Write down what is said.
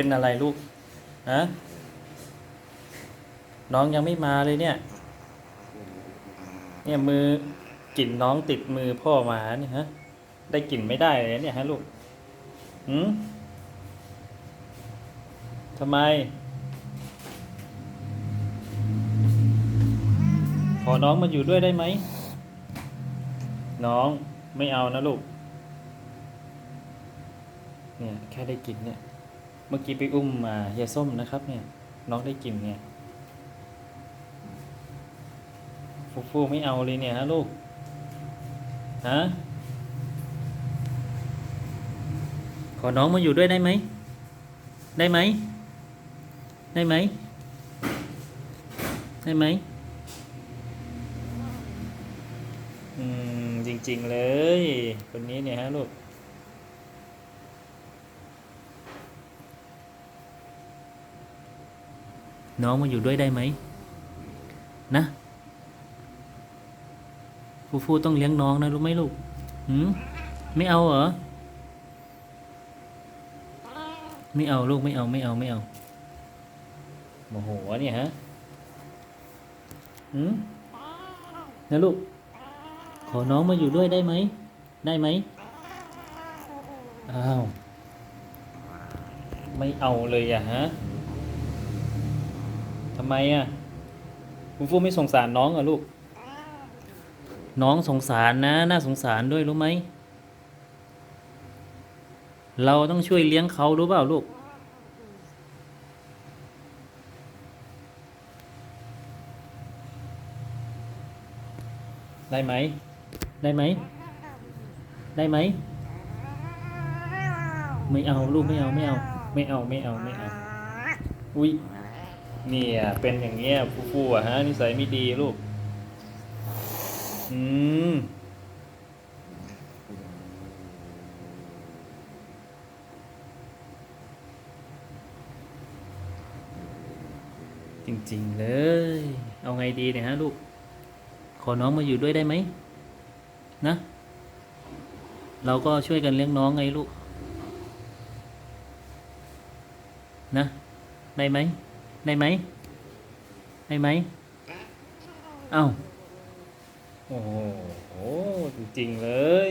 เป็นอะไรลูกฮะน้องยังไม่มาเลยเนี่ย เนี่ยมือกลิ่นน้องติดมือพ่อมาเนี่ยฮะ ได้กลิ่นไม่ได้เลยเนี่ยฮะลูกหืมทำไม ขอน้องมาอยู่ด้วยได้ไหม น้องไม่เอานะลูก เนี่ยแค่ได้กลิ่นเนี่ย เมื่อกี้ไปอุ้มมาเฮียส้มนะครับ เนี่ย น้องได้กลิ่นเนี่ยฟูฟูไม่เอาเลยเนี่ยฮะลูกฮะขอน้องมาอยู่ด้วยได้ไหม ได้ไหม ได้ไหม ได้ไหม อืม จริง ๆ เลย คนนี้เนี่ยฮะลูก น้องมาอยู่ด้วยได้ไหมนะฟูฟูต้องเลี้ยงน้องนะรู้ไหมลูกหืมไม่เอาเหรอ ไม่เอาลูกไม่เอาไม่เอาไม่เอาโมโหเนี่ยฮะหืมนะลูก ขอน้องมาอยู่ด้วยได้ไหม ได้ไหมอ้าว ไม่เอาเลยอะฮะ ทำไมอะคุณฟูไม่สงสารน้องเหรอลูก น้องสงสารนะ น่าสงสารด้วยรู้ไหม เราต้องช่วยเลี้ยงเขารู้เปล่าลูก ได้ไหม ได้ไหม ได้ไหม ไม่เอาลูกไม่เอาไม่เอา ไม่เอาไม่เอาไม่เอา อุ้ย เนี่ยเป็นอย่างเงี้ยฟูๆอะฮะนิสัยไม่ดีลูก อืมจริงๆเลย เอาไงดีเนี่ยฮะลูก ขอน้องมาอยู่ด้วยได้ไหม นะ เราก็ช่วยกันเลี้ยงน้องไงลูก นะ ได้ไหม ได้ไหมได้ไหมเอ้าโอ้โหจริง ๆ เลย